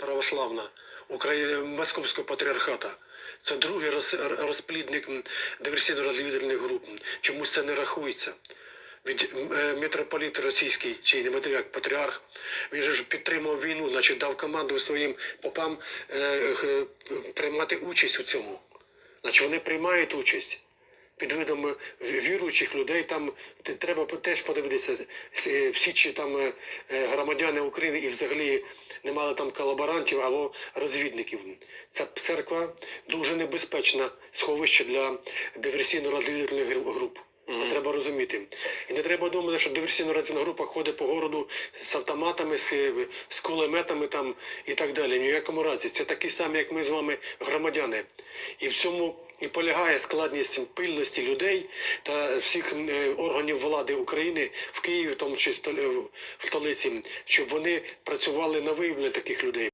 православна Московського патріархата. Це другий розплідник диверсійно-розвідувальних груп. Чомусь це не рахується. Від е, митрополіт російський, чи не як патріарх, він же ж підтримав війну, значить дав команду своїм попам е, е, приймати участь у цьому. Значить, вони приймають участь під видом віруючих людей. Там треба теж подивитися, всі чи там е, е, громадяни України і взагалі не мали там колаборантів або розвідників. Ця церква дуже небезпечна сховище для диверсійно-розвідувальних гру- груп. Треба розуміти. І не треба думати, що диверсійно розвідувальна група ходить по городу з автоматами, з, з кулеметами там і так далі. Ні в якому разі. Це такі самі, як ми з вами, громадяни. І в цьому і полягає складність пильності людей та всіх е, органів влади України в Києві, в тому числі в столиці, щоб вони працювали на виявлення таких людей.